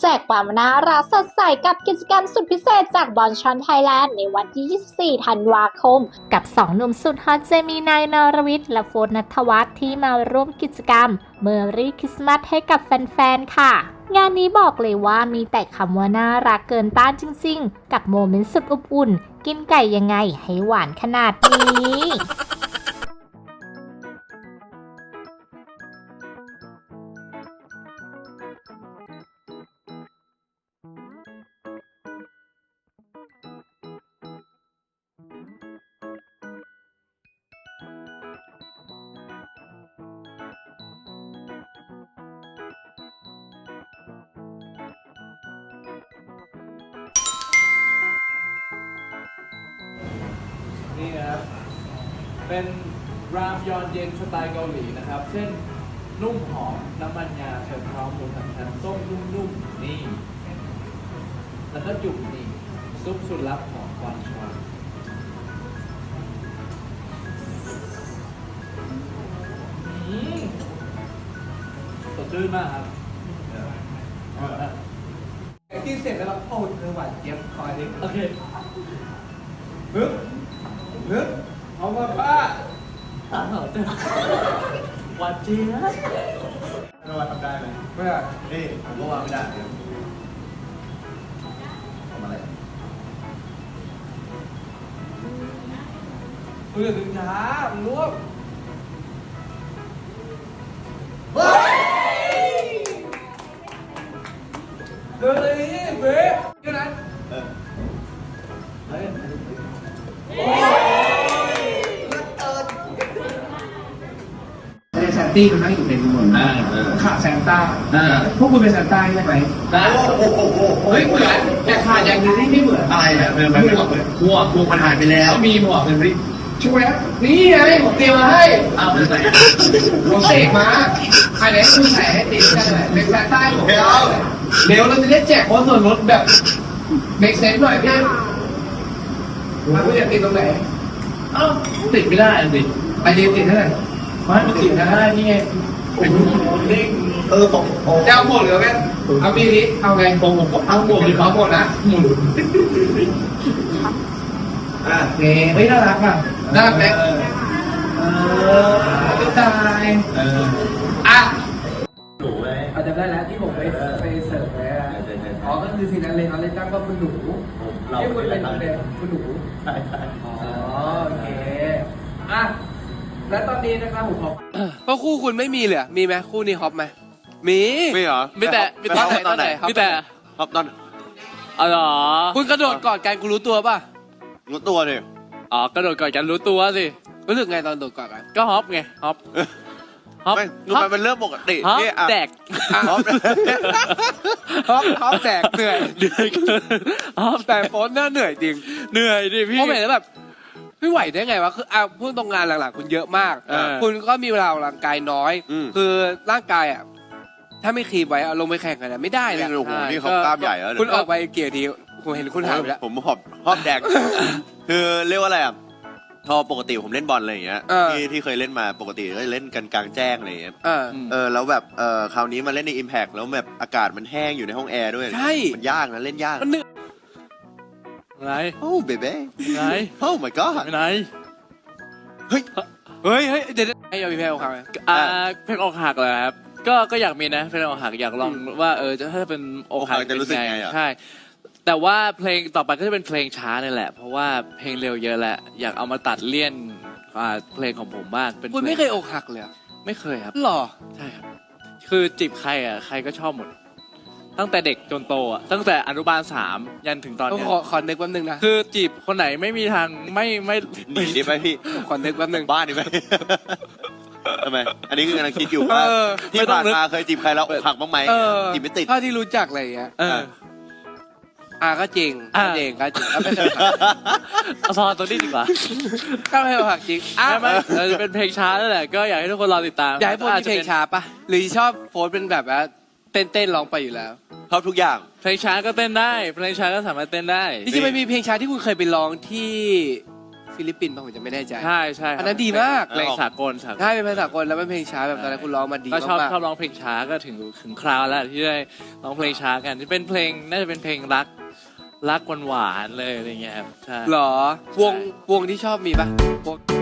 แจกความน่ารักสดใสกับกิจกรรมสุดพิเศษจากบอลชอนไทยแลนด์ในวันที่ 24 ธันวาคม กับ 2 หนุ่มสุดฮอตเจมีนายนรวิทย์และโฟนนัทวัฒน์ที่มาร่วมกิจกรรมเมอรี่คริสต์มาสให้กับแฟน ๆ ค่ะงานนี้บอกเลยว่ามีแต่คำว่าน่ารักเกินต้านจริง ๆ กับโมเมนต์สุดอบอุ่น กินไก่ยังไงให้หวานขนาดนี้ นี่นะครับ เป็นรามยอนเย็นสไตล์เกาหลีนะครับ เส้นนุ่มหอมน้ำมันงาเชิญพร้อมหมูสามชั้นต้มนุ่มๆนี่ แล้วก็จุ่มนี่ซุปสุดลับของกวางชอนอืมสดชื่นมากครับกินเสร็จแล้วเราโอ้เธอหวานเจี๊ยบคอยดิโอเคฮึบ ฮึบเอามาป้าตาหอเจ้าหวานเจี๊ยบไม่ว่าทำได้ไหมเพื่อนี่ผมก็ว่าไม่ได้เดี๋ยวทำอะไรเพื่อถึงช้ามันลวกเดินเลยเบ๊ะแค่นั้น ตี้มันนั่งอยู่ในมุมอ่าเออ ขาแซนต้าอ่าพวกคุณเป็นแซนต้าใช่ไหมได้โอ้โหโอ้โหเฮ้ยเหมือนแต่ขาดอย่างหนึงที่ไม่เหมือนอะไรอะเออมันไม่หมดเลยหมวกหมวกมันหายไปแล้วมีหมวกเป็นริช่วยนะนี่ไงผมเตรียมมาให้อ้าวเป็นไงผมเสกมาอันนี้คุณใส่ให้ติดกันเลยเป็นแซนต้าของไม่เราเอาเดี๋ยวเราจะได้แจกโค้ดส่วนลดแบบ make sense หน่อยพี่มาคุณอยากติดตรงไหนเอ้าติดไม่ได้สิไปเรียนติดเท่าไหร่ ไม่มันติดได้นี่ไงเป็นเด้งเออผมโอ้จะเอาหมดหรือไงเอาปีนี้เอาไงตรงผมก็เอาหมดหรือเอาหมดนะหมุนอะโอเคเฮ้ยน่ารักอะน่ารักไหมเออเออไม่ตายเอออะหนูไหมอาจจะได้แล้วที่ผมไปไปเสิร์ฟไว้อะอ๋อก็คือซีนันเลนเอาเลนตั้งว่าคุณหนูเราที่คุณเป็เป็นนเด็เด็กกคุณหนูใช่ใช่อ๋อโอเคอะ และตอนนี้นะครับผมขอ เพราะคู่คุณไม่มีเลยเหรอมีไหมคู่นี้ฮอปไหมมีไม่เหรอมีแต่มีแต่ไปตอนไหนมีแต่ครับตอนอ๋อเหรอคุณกระโดดกอดกันคุณรู้ตัวป่ะงดตัวเลยอ๋อกระโดดกอดกันรู้ตัวสิรู้สึกไงตอนโดดกอดกันก็ฮอปไงฮอปฮอปไม่รู้ฮอมัปนเป็นเรื่องปกติฮอปนี่อะแดกฮอปฮอปฮอปแดกเหนื่อยเหนื่อยฮอปแต่โฟนน่าเหนื่อยจริงเหนื่อยดิพี่ผมเห็นแล้วแบบ ไม่ไหวได้ไงวะคืออะพูดตรงงานหลังๆคุณเยอะมาก เออคุณก็มีเวลาออกกำลังกายน้อย อืม คือร่างกายอะถ้าไม่คีบไว้เอาลงไปแข่งกันอะไม่ได้นี่นะโอ้โหใช่นี่เขากล้ามใหญ่แล้วเดี๋ยวคุณออกไปเกียร์ทีผมเห็นคุณหายไปแล้ว ผมหอบหอบแดงคือเรียกว่าอะไรอะพอปกติผมเล่นบอลอะไรอย่างเงี้ยเออ ที่ที่เคยเล่นมาปกติก็จะเล่นกันกลางแจ้งอะไรอย่างเงี้ยเออ เออแล้วแบบเออคราวนี้มาเล่นใน Impact แล้วแบบอากาศมันแห้งอยู่ในห้องแอร์ด้วยใช่ มันยากนะเล่นยาก มันเหนื่อยอะ ไรโอ้เบเบ้ไหนโอ้ my god ไหน เฮ้ย เฮ้ยเฮ้ยเดี๋ยวเดี๋ยวให้เอาพี่แพรวครับอ่าเพลงอกหักเหรอครับ ก็ก็อยากมีนะเพลงอกหักอยากลองว่าเออจะถ้าเป็นอกหักอกหักจะรู้สึกไงอะ ใช่แต่ว่าเพลงต่อไปก็จะเป็นเพลงช้านี่แหละ เพราะว่าเพลงเร็วเยอะแหละอยากเอามาตัดเลี่ยนอ่าเพลงของผมบ้างเป็นคุณพลงไม่เคยอกหักเลยเหรอไม่เคยครับ หรอ ใช่ครับ คือจีบใครอะใครก็ชอบหมด ตั้งแต่เด็กจนโตอะตั้งแต่อนุบาลสามยันถึงตอนต้องเนี้ยขอขอนึกแป๊บนึงนะ คือจีบคนไหนไม่มีทางไม่ไม่หนีดิไปพี่ขอนึกแป๊บนึง บ้านดิไปทำไมอันนี้คือกำลังคิดอยู่ว่าเออที่ผ่านมาเคยจีบใครแล้วอกหักบ้างไหมเออจีบไม่ติดถ้าที่รู้จักอะไรอย่างเงี้ยเออ อะก็จริงอะก็จริงก็จริงก็ไม่เคยอกหักเอาซอตัวนี้ดีกว่าก็ไม่เคยอกหักจริงอะไม่ไม่เออเป็นเพลงช้านั่นแหละก็อยากให้ทุกคนรอติดตามอยากให้โฟนมีเพลงช้าปะหรือชอบโฟนเป็นแบบว่า เต้นเต้นๆร้องไปอยู่แล้ว ชอบทุกอย่าง เพลงช้าก็เต้นได้ เพลงช้าก็สามารถเต้นได้จริงๆมันมีเพลงช้าที่คุณเคยไปร้องที่แฟฟิลิปปินส์ป่ะผมจะไม่แน่ใจ ใช่ใช่ครับอันนั้นดีมาก เพลงสากลสากล ใช่เป็นภาษาสากลแล้วเป็นเพลงช้าแบบตอนนั้นคุณร้องมาดีก็ชอบมากชอบร้องเพลงช้าก็ถึงถึงคราวแล้วที่ได้ร้องเพลงช้ากันที่เป็นเพลงน่าจะเป็นเพลงรักรักหวานๆเลยอะไรเงี้ยครับใช่ ๆหรอวงวงที่ชอบมีปะวง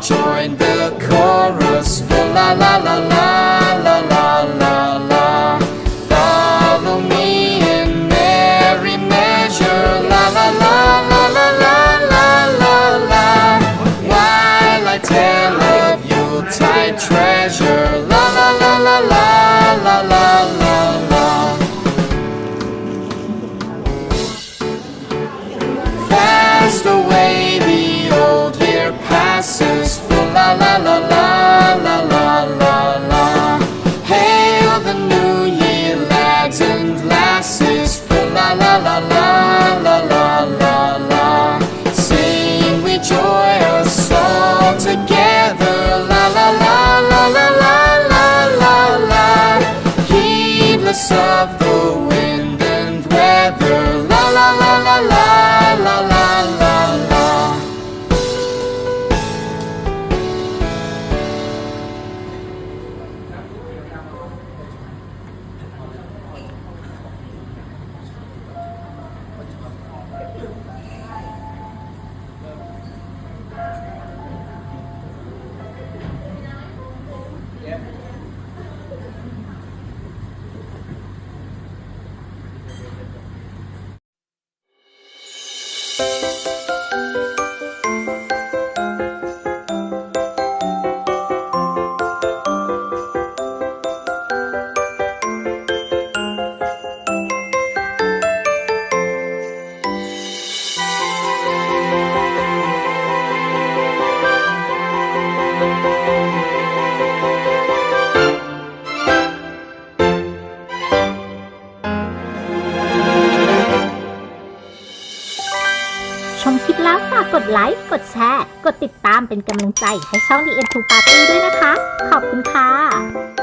join the chorus. La la la la ไลค์ กดแชร์ กดติดตามเป็นกำลังใจให้ช่อง The End to Party ด้วยนะคะ ขอบคุณค่ะ